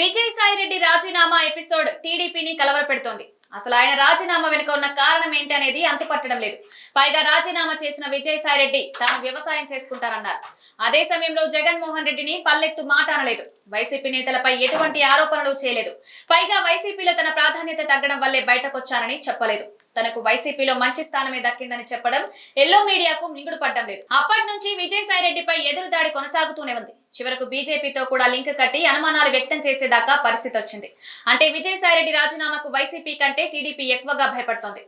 విజయసాయిరెడ్డి రాజీనామా ఎపిసోడ్ టీడీపీని కలవరపెడుతోంది. అసలు ఆయన రాజీనామా వెనుక ఉన్న కారణం ఏంటి అనేది అంతుపట్టడం లేదు. పైగా రాజీనామా చేసిన విజయసాయిరెడ్డి తాను వ్యవసాయం చేసుకుంటారన్నారు. అదే సమయంలో జగన్మోహన్ రెడ్డిని పల్లెత్తు మాట అనలేదు. వైసీపీ నేతలపై ఎటువంటి ఆరోపణలు చేయలేదు. పైగా వైసీపీలో తన ప్రాధాన్యత తగ్గడం వల్లే బయటకొచ్చానని చెప్పలేదు. తనకు వైసీపీలో మంచి స్థానమే దక్కిందని చెప్పడం ఎల్లో మీడియాకు మింగుడు పడ్డం లేదు. అప్పటి నుంచి విజయసాయి రెడ్డిపై ఎదురుదాడి కొనసాగుతూనే ఉంది. చివరకు బీజేపీతో కూడా లింక్ కట్టి అనుమానాలు వ్యక్తం చేసేదాకా పరిస్థితి వచ్చింది. అంటే విజయసాయిరెడ్డి రాజీనామాకు వైసీపీ కంటే టీడీపీ ఎక్కువగా భయపడుతోంది.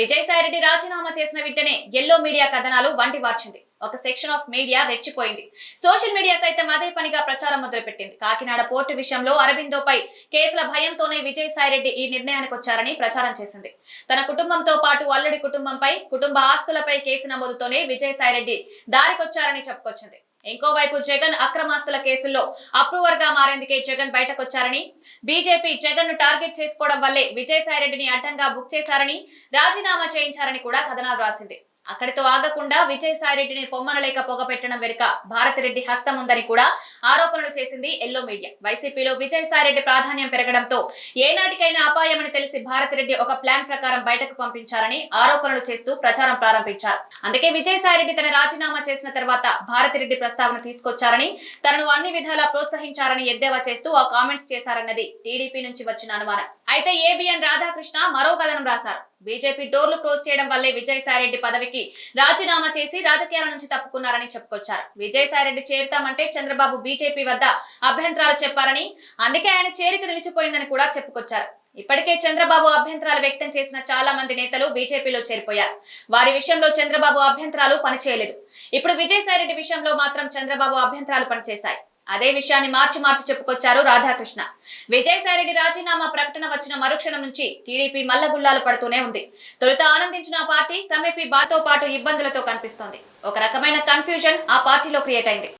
విజయసాయిరెడ్డి రాజీనామా చేసిన వెంటనే ఎల్లో మీడియా కథనాలు వంటి వార్చింది. ఒక సెక్షన్ ఆఫ్ మీడియా రెచ్చిపోయింది. సోషల్ మీడియా సైతం అదే పనిగా ప్రచారం మొదలుపెట్టింది. కాకినాడ పోర్టు విషయంలో అరబిందోపై కేసుల భయంతోనే విజయసాయిరెడ్డి ఈ నిర్ణయానికి వచ్చారని ప్రచారం చేసింది. తన కుటుంబంతో పాటు అల్లుడి కుటుంబంపై కుటుంబ ఆస్తులపై కేసు నమోదుతోనే విజయసాయిరెడ్డి దారికొచ్చారని చెప్పుకొచ్చింది. ఇంకోవైపు జగన్ అక్రమాస్తుల కేసుల్లో అప్రూవర్గా మారేందుకే జగన్ బయటకొచ్చారని బీజేపీ జగన్ను టార్గెట్ చేసుకోవడం వల్లే విజయసాయిరెడ్డిని అడ్డంగా బుక్ చేశారని రాజీనామా చేయించారని కూడా కథనాలు రాసింది. అక్కడితో ఆగకుండా విజయసాయి రెడ్డిని పొమ్మనలేక పొగపెట్టడం వెనుక భారతిరెడ్డి హస్తం ఉందని కూడా ఆరోపణలు చేసింది ఎల్లో మీడియా. వైసీపీలో విజయసాయి రెడ్డి ప్రాధాన్యం పెరగడంతో ఏనాటికైనా అపాయమని తెలిసి భారతిరెడ్డి ఒక ప్లాన్ ప్రకారం బయటకు పంపించారని ఆరోపణలు చేస్తూ ప్రచారం ప్రారంభించారు. అందుకే విజయసాయి రెడ్డి తన రాజీనామా చేసిన తర్వాత భారతిరెడ్డి ప్రస్తావన తీసుకొచ్చారని తనను అన్ని విధాలా ప్రోత్సహించారని ఎద్దేవా చేస్తూ ఆ కామెంట్స్ చేశారన్నది టీడీపీ నుంచి వచ్చిన అనుమానం. అయితే ఏబిఎన్ రాధాకృష్ణ మరో కథనం రాశారు. బీజేపీ డోర్లు క్లోజ్ చేయడం వల్లే విజయసాయిరెడ్డి పదవికి రాజీనామా చేసి రాజకీయాల నుంచి తప్పుకున్నారని చెప్పుకొచ్చారు. విజయసాయిరెడ్డి చేరుతామంటే చంద్రబాబు బీజేపీ వద్ద అభ్యంతరాలు చెప్పారని అందుకే ఆయన చేరిక నిలిచిపోయిందని కూడా చెప్పుకొచ్చారు. ఇప్పటికే చంద్రబాబు అభ్యంతరాలు వ్యక్తం చేసిన చాలా మంది నేతలు బీజేపీలో చేరిపోయారు. వారి విషయంలో చంద్రబాబు అభ్యంతరాలు పనిచేయలేదు. ఇప్పుడు విజయసాయిరెడ్డి విషయంలో మాత్రం చంద్రబాబు అభ్యంతరాలు పనిచేశాయి. అదే విషయాన్ని మార్చి మార్చి చెప్పుకొచ్చారు రాధాకృష్ణ. విజయసాయిరెడ్డి రాజీనామా ప్రకటన వచ్చిన మరుక్షణం నుంచి టీడీపీ మల్లగుల్లాలు పడుతూనే ఉంది. తొలుత ఆనందించిన పార్టీ క్రమేపీ బాతో పాటు ఇబ్బందులతో కనిపిస్తోంది. ఒక రకమైన కన్ఫ్యూజన్ ఆ పార్టీలో క్రియేట్ అయింది.